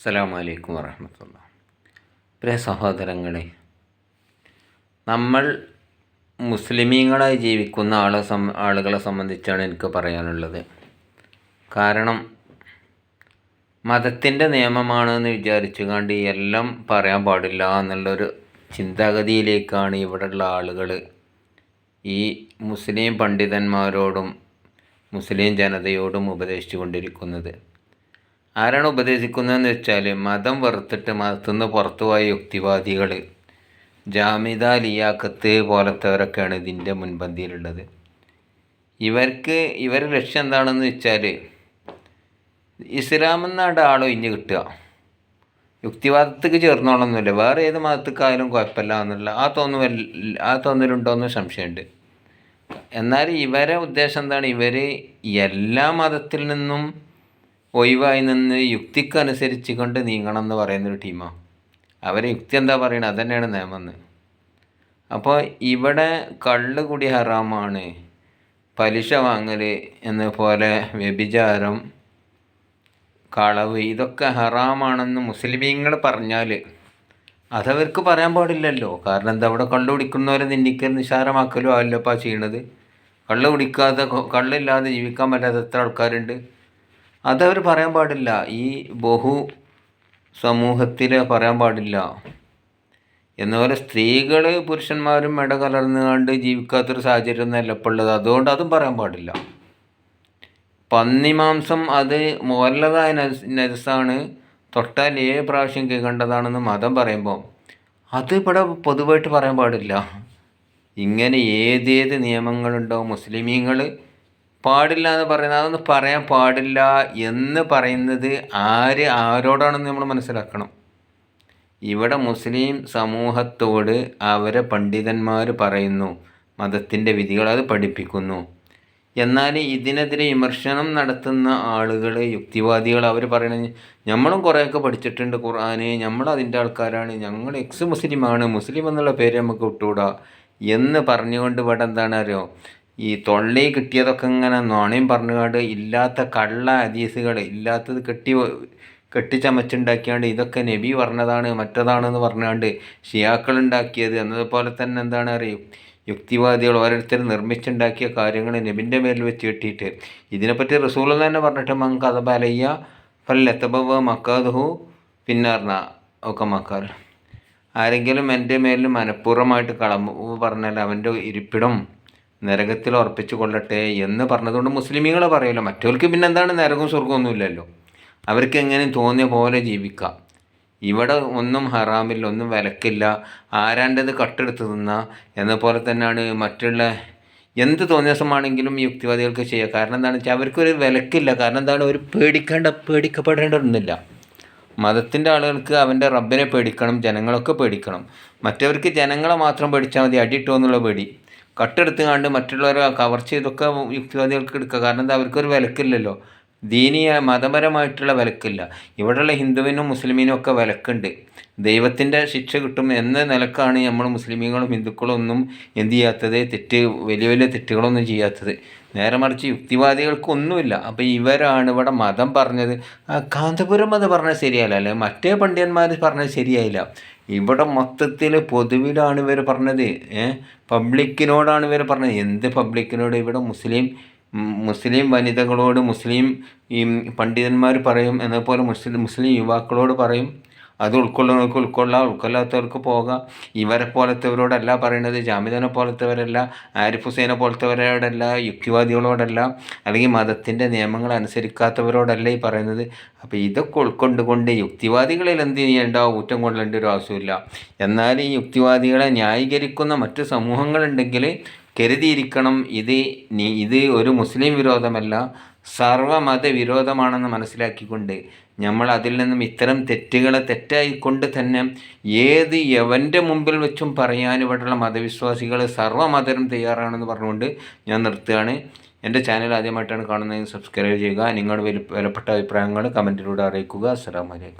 അസ്സലാമു അലൈക്കും വറഹമത്തുള്ള പ്രിയ സഹോദരങ്ങളെ നമ്മൾ മുസ്ലിമീങ്ങളായി ജീവിക്കുന്ന ആളെ ആളുകളെ സംബന്ധിച്ചാണ് എനിക്ക് പറയാനുള്ളത്. കാരണം മതത്തിന്റെ നിയമമാണ് എന്ന് വിചാരിച്ചു കണ്ട് എല്ലാം പറയാൻ പാടില്ല എന്നുള്ളൊരു ചിന്താഗതിയിലേക്കാണ് ഇവിടെയുള്ള ആളുകൾ ഈ മുസ്ലിം പണ്ഡിതന്മാരോടും മുസ്ലിം ജനതയോടും ഉപദേശിച്ചു കൊണ്ടിരിക്കുന്നത് ആരാണ് ഉപദേശിക്കുന്നതെന്ന് വെച്ചാൽ മതം വെറുത്തിട്ട് മതത്തുനിന്ന് പുറത്തുപോയ യുക്തിവാദികൾ ജാമിദ ലിയാക്കത്ത് പോലത്തവരൊക്കെയാണ് ഇതിന്റെ മുൻപന്തിയിലുള്ളത്. ഇവർക്ക് ഇവരുടെ ലക്ഷ്യം എന്താണെന്ന് വെച്ചാൽ ഇസ്ലാം എന്നാണ്ട് ആളൊഴിഞ്ഞ് കിട്ടുക. യുക്തിവാദത്തേക്ക് ചേർന്നോളൊന്നുമില്ല. വേറെ ഏത് മതത്തേക്കായാലും കുഴപ്പമില്ല എന്നുള്ള ആ തോന്നൽ ആ തോന്നലുണ്ടോയെന്ന് സംശയമുണ്ട്. എന്നാൽ ഇവരെ ഉദ്ദേശം എന്താണ്? ഇവർ എല്ലാ മതത്തിൽ നിന്നും ഒഴിവായി നിന്ന് യുക്തിക്കനുസരിച്ച് കൊണ്ട് നീങ്ങണം എന്ന് പറയുന്നൊരു ടീമാണ് അവരെ യുക്തി എന്താ പറയുന്നത് അതന്നെയാണ് നിയമം അപ്പോൾ ഇവിടെ കള്ള് കൂടി ഹറാമാണ് പലിശ വാങ്ങൽ എന്ന പോലെ വ്യഭിചാരം കളവ് ഇതൊക്കെ ഹറാമാണെന്ന് മുസ്ലിമീങ്ങൾ പറഞ്ഞാൽ അതവർക്ക് പറയാൻ പാടില്ലല്ലോ. കാരണം എന്താ അവിടെ കള്ളു കുടിക്കുന്നവരെ നിന്ദിക്കൽ നിസാരമാക്കലോ അല്ലപ്പാ ചെയ്യണത്. കള്ള് കുടിക്കാതെ കള്ളില്ലാതെ ജീവിക്കാൻ പറ്റാത്ത എത്ര ആൾക്കാരുണ്ട്. അതവർ പറയാൻ പാടില്ല. ഈ ബഹു സമൂഹത്തിൽ പറയാൻ പാടില്ല. എന്നപോലെ സ്ത്രീകൾ പുരുഷന്മാരും ഇട കലർന്നുകൊണ്ട് ജീവിക്കാത്തൊരു സാഹചര്യം ഒന്നല്ല ഉള്ളത്. അതുകൊണ്ട് അതും പറയാൻ പാടില്ല. പന്നി മാംസം അത് മുല്ലതായ നജസാണ് തൊട്ടാൽ ഏ പ്രാവശ്യം കേൾക്കേണ്ടതാണെന്ന് മതം പറയുമ്പോൾ അത് ഇവിടെ പൊതുവായിട്ട് പറയാൻ പാടില്ല. ഇങ്ങനെ ഏതേത് നിയമങ്ങളുണ്ടോ മുസ്ലിമീങ്ങൾ പാടില്ല എന്ന് പറയുന്നത് അതൊന്നും പറയാൻ പാടില്ല എന്ന് പറയുന്നത് ആര് ആരോടാണെന്ന് നമ്മൾ മനസ്സിലാക്കണം. ഇവിടെ മുസ്ലിം സമൂഹത്തോട് അവരെ പണ്ഡിതന്മാർ പറയുന്നു മതത്തിന്റെ വിധികൾ അത് പഠിപ്പിക്കുന്നു. എന്നാൽ ഇതിനെതിരെ വിമർശനം നടത്തുന്ന ആളുകൾ യുക്തിവാദികൾ അവർ പറയണ നമ്മളും കുറേയൊക്കെ പഠിച്ചിട്ടുണ്ട് ഖുർആാന് നമ്മൾ അതിന്റെ ആൾക്കാരാണ് ഞങ്ങൾ എക്സ് മുസ്ലിമാണ് മുസ്ലിം എന്നുള്ള പേര് നമുക്ക് വിട്ടുകൂടാ എന്ന് പറഞ്ഞുകൊണ്ട് ഇവിടെ എന്താണ് അറിയോ? ഈ തൊള്ളി കിട്ടിയതൊക്കെ ഇങ്ങനെ നുണയും പറഞ്ഞുകൊണ്ട് ഇല്ലാത്ത കള്ള ഹദീസുകൾ ഇല്ലാത്തത് കെട്ടി കെട്ടിച്ചമച്ചുണ്ടാക്കിയാണ്ട് ഇതൊക്കെ നബി പറഞ്ഞതാണ് മറ്റതാണെന്ന് പറഞ്ഞുകൊണ്ട് ഷിയാക്കൾ ഉണ്ടാക്കിയത് എന്നതുപോലെ തന്നെ എന്താണ് അറിയും? യുക്തിവാദികൾ ഓരോരുത്തർ നിർമ്മിച്ചുണ്ടാക്കിയ കാര്യങ്ങൾ നബിന്റെ മേലിൽ വെച്ച് കെട്ടിയിട്ട്. ഇതിനെപ്പറ്റി റസൂൽ തന്നെ പറഞ്ഞിട്ട് മങ് കഥബലയ്യ ഫല്ലെത്തബവ മക്കാദുഹു പിന്നാർന്ന ഒക്കെ മക്കാൽ ആരെങ്കിലും എന്റെ മേലിൽ മനഃപൂർവമായിട്ട് കളം പറഞ്ഞാൽ അവന്റെ ഇരിപ്പിടം. നരകത്തിൽ ഉറപ്പിച്ചു കൊള്ളട്ടെ എന്ന് പറഞ്ഞതുകൊണ്ട് മുസ്ലിമീങ്ങൾ പറയുമല്ലോ മറ്റവർക്ക് പിന്നെ എന്താണ് നരകവും സ്വർഗമൊന്നുമില്ലല്ലോ അവർക്ക് എങ്ങനെ തോന്നിയ പോലെ ജീവിക്കാം. ഇവിടെ ഒന്നും ഹറാമില്ല ഒന്നും വിലക്കില്ല. ആരാണ്ടത് കട്ടെടുത്ത് തിന്ന എന്ന പോലെ തന്നെയാണ് മറ്റുള്ള എന്ത് തോന്നിയ ദിവസമാണെങ്കിലും യുക്തിവാദികൾക്ക് ചെയ്യുക കാരണം എന്താണ് വെച്ചാൽ അവർക്കൊരു വിലക്കില്ല. കാരണം എന്താണ്? ഒരു പേടിക്കേണ്ട പേടിക്കപ്പെടേണ്ടതൊന്നുമില്ല. മതത്തിന്റെ ആളുകൾക്ക് അവന്റെ റബ്ബിനെ പേടിക്കണം ജനങ്ങളൊക്കെ പേടിക്കണം. മറ്റവർക്ക് ജനങ്ങളെ മാത്രം പേടിച്ചാൽ മതി അടിയിട്ടോ എന്നുള്ള പേടി. കട്ടെടുത്ത് കണ്ട് മറ്റുള്ളവരെ കവർച്ച ചെയ്തൊക്കെ യുക്തിവാദികൾക്ക് എടുക്കുക. കാരണം എന്താ? അവർക്കൊരു വിലക്കില്ലല്ലോ. ദീനീയ മതപരമായിട്ടുള്ള വിലക്കില്ല. ഇവിടെയുള്ള ഹിന്ദുവിനും മുസ്ലിമിനും ഒക്കെ വിലക്കുണ്ട്. ദൈവത്തിന്റെ ശിക്ഷ കിട്ടും എന്ന നിലക്കാണ് നമ്മൾ മുസ്ലിമീങ്ങളും ഹിന്ദുക്കളും ഒന്നും എന്ത് ചെയ്യാത്തത്? തെറ്റ് വലിയ വലിയ തെറ്റുകളൊന്നും ചെയ്യാത്തത്. നേരെ മറിച്ച് യുക്തിവാദികൾക്കൊന്നുമില്ല അപ്പോൾ ഇവരാണ് ഇവിടെ മതം പറഞ്ഞത്. കാന്തപുരം അത് പറഞ്ഞത് ശരിയല്ല അല്ലെ? മറ്റേ പണ്ഡിതന്മാർ പറഞ്ഞത് ശരിയായില്ല. ഇവിടെ മൊത്തത്തിൽ പൊതുവിലാണ് ഇവർ പറഞ്ഞത് പബ്ലിക്കിനോടാണ് ഇവർ പറഞ്ഞത്. എന്ത് പബ്ലിക്കിനോട്? ഇവിടെ മുസ്ലിം മുസ്ലിം വനിതകളോട് മുസ്ലിം ഈ പണ്ഡിതന്മാർ പറയും എന്നതുപോലെ മുസ്ലിം മുസ്ലിം യുവാക്കളോട് പറയും. അത് ഉൾക്കൊള്ളുന്നവർക്ക് ഉൾക്കൊള്ളാം ഉൾക്കൊള്ളാത്തവർക്ക് പോകാം. ഇവരെ പോലത്തവരോടല്ല പറയുന്നത് ജാമിദനെ പോലത്തെവരല്ല ആരിഫ് ഹുസൈനെ പോലത്തവരോടല്ല യുക്തിവാദികളോടല്ല അല്ലെങ്കിൽ മതത്തിന്റെ നിയമങ്ങൾ അനുസരിക്കാത്തവരോടല്ല ഈ പറയുന്നത്. അപ്പോൾ ഇതൊക്കെ ഉൾക്കൊണ്ടുകൊണ്ട് യുക്തിവാദികളിൽ എന്ത് ചെയ്യേണ്ട ഊറ്റം കൊള്ളേണ്ട ഒരു ആവശ്യമില്ല. എന്നാൽ ഈ യുക്തിവാദികളെ ന്യായീകരിക്കുന്ന മറ്റ് സമൂഹങ്ങളുണ്ടെങ്കിൽ കരുതിയിരിക്കണം ഇത് ഇത് ഒരു മുസ്ലിം വിരോധമല്ല സർവമത വിരോധമാണെന്ന് മനസ്സിലാക്കിക്കൊണ്ട് നമ്മൾ അതിൽ നിന്നും ഇത്തരം തെറ്റുകളെ തെറ്റായിക്കൊണ്ട് തന്നെ ഏത് യവന്റെ മുമ്പിൽ വെച്ചും പറയാൻ ഇവിടെയുള്ള മതവിശ്വാസികൾ സർവമതരും തയ്യാറാണെന്ന് പറഞ്ഞുകൊണ്ട് ഞാൻ നിർത്തുകയാണ്. എന്റെ ചാനൽ ആദ്യമായിട്ടാണ് കാണുന്നതെങ്കിൽ സബ്സ്ക്രൈബ് ചെയ്യുക. നിങ്ങളുടെ വിലപ്പെട്ട അഭിപ്രായങ്ങൾ കമന്റിലൂടെ അറിയിക്കുക. അസ്സാം വലൈക്കും